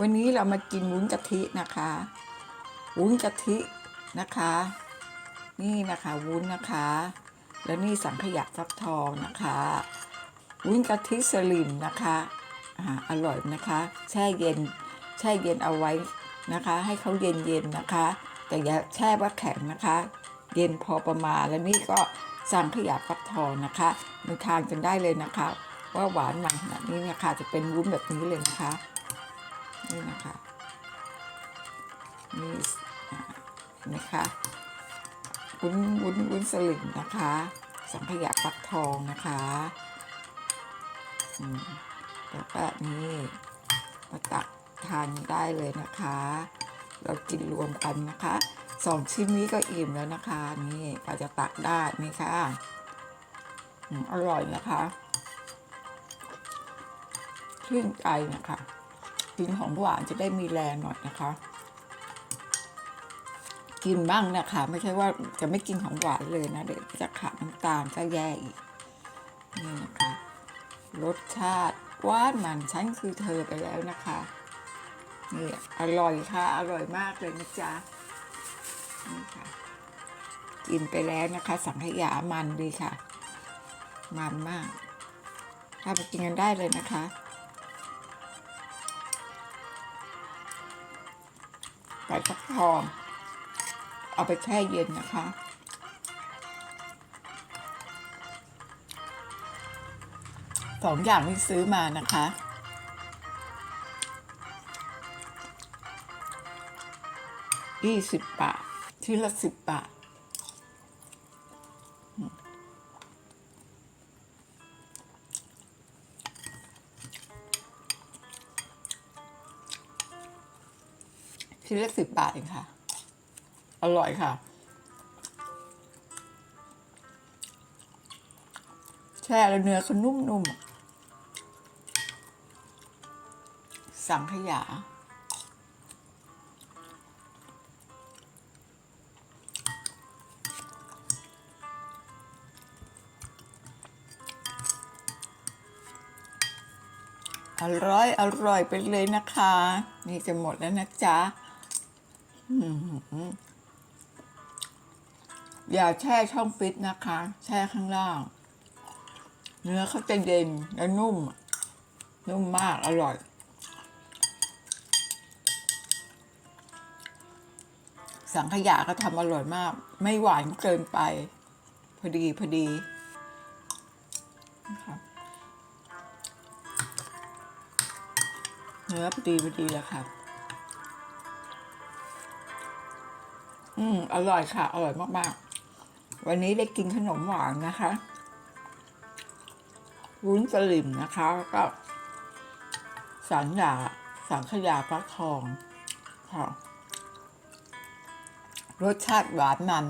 วันนี้เรามากินวุ้นกะทินะคะ วุ้นกะทินะคะ นี่นะคะวุ้นนะคะ แล้วนี่สังขยาฟักทองนะคะ วุ้นกะทิสลิมนะคะอ่าอร่อยนะคะ แช่เย็น แช่เย็นเอาไว้นะคะ ให้เขาเย็นเย็นๆนะคะ แต่อย่าแช่ว่าแข็งนะคะ เย็นพอประมาณแล้วนี่ก็สังขยาฟักทองนะคะมาทานกันได้เลยนะคะ ว่าหวานมันขนาดนี้นี่ยค่ะจะเป็นวุ้นแบบนี้เลยนะคะ คะนี่เห็นไหมคะวุ้นวุ้นวุ้นสลิมนะคะ สังขยาฟักทองนะคะแล้วก็นี่มาตักทานได้เลยนะคะ เรากินรวมกันนะคะสองชิ้นนี้ก็อิ่มแล้วนะคะ นี่ก็จะตักได้นี่ค่ะอืมอร่อยนะคะชื่นใจนะคะ กินของหวานจะได้มีแรงหน่อยนะคะ กินบ้างนะคะ ไม่ใช่ว่าจะไม่กินของหวานเลยนะ เดี๋ยวจะขาดน้ำตาลจะแย่อีกนี่นะคะรสชาติหวานมันฉันคือเธอไปแล้วนะคะนี่อร่อยค่ะ อร่อยมากเลยนะจ๊ะนี่ค่ะกินไปแล้วนะคะ สังขยามันดีค่ะ มันมากถ้าไปกินกันได้เลยนะคะ ไก่ฟักทอง เอาไปแช่เย็นนะคะ สองอย่างที่ซื้อมานะคะยี่สิบบาทชิ้นละสิบบาท ชิ้นละสิบบาทเองค่ะ อร่อยค่ะ แช่แล้วเนื้อเขานุ่มๆ สังขยา อร่อย อร่อยไปเลยนะคะ นี่จะหมดแล้วนะจ๊ะ อย่าแช่ช่องฟิตนะคะ แช่ข้างล่าง เนื้อเขาจะเย็นและนุ่ม นุ่มมากอร่อย สังขยาก็ทำอร่อยมาก ไม่หวานเกินไป พอดีพอดีนะครับเนื้อพอดีพอดีแล้วค่ะ อืม อร่อยค่ะ อร่อยมากๆ วันนี้ได้กินขนมหวานนะคะวุ้นสลิมนะคะแล้วก็สังยาสังขยาฟักทองค่ะ รสชาติหวานมัน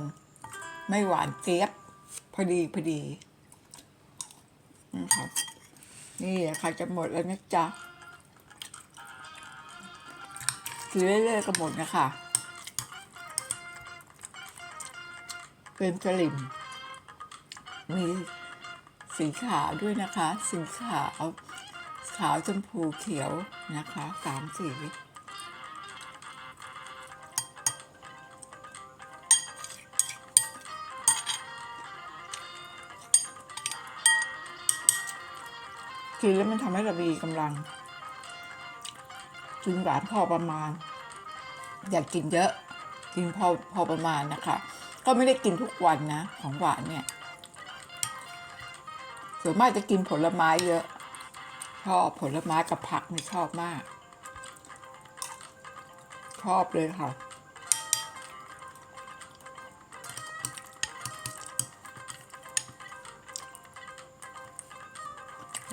ไม่หวานเจี๊ยบ พอดีพอดีนะคะนี่ค่ะจะหมดแล้วนะจ๊ะกินเรื่อยๆก็หมดนะคะ เป็นสลิม มีสีขาวด้วยนะคะ สีขาวขาวชมพูเขียวนะคะสามสีกินแล้วมันทำให้เรามีกำลังกินหวานพอประมาณ อย่ากกินเยอะ กินพอพอประมาณนะคะ ก็ไม่ได้กินทุกวันนะ ของหวานเนี่ยส่วนมากจะกินผลไม้เยอะชอบผลไม้กับผักนี่ชอบมาก ชอบเลยค่ะ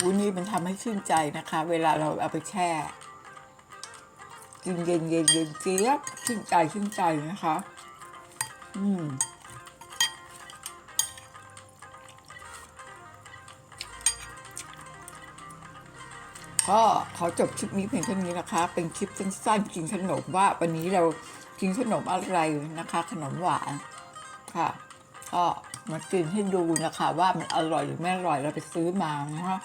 วุ้นนี้มันทำให้ชื่นใจนะคะ เวลาเราเอาไปแช่ กินเย็นเย็นเย็นเจี๊ยบชื่นใจชื่นใจนะคะ อืมก็ขอจบคลิปนี้เพียงเท่านี้นะคะ เป็นคลิปสั้นๆกินขนมว่าวันนี้เรากินขนมอะไรนะคะ ขนมหวานค่ะ ก็มากินให้ดูนะคะ ว่ามันอร่อยหรือไม่อร่อยเราไปซื้อมานะคะ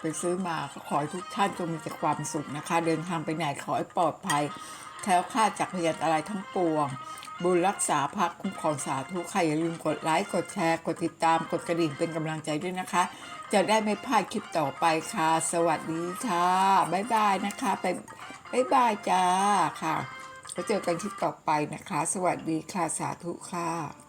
ไปซื้อมาก็ขอให้ทุกท่านจงมีแต่ความสุขนะคะ เดินทางไปไหนขอให้ปลอดภัยแคล้วคลาดจากพยานอะไรทั้งปวง บุญรักษาพักคุ้มครองสาธุค่ะอย่าลืมกดไลค์กดแชร์ กดติดตามกดกระดิ่งเป็นกำลังใจด้วยนะคะ จะได้ไม่พลาดคลิปต่อไปค่ะ สวัสดีค่ะบ๊ายบายนะคะ ไปบ๊ายบายจ้าค่ะแล้วเจอกันคลิปต่อไปนะคะ สวัสดีค่ะสาธุค่ะ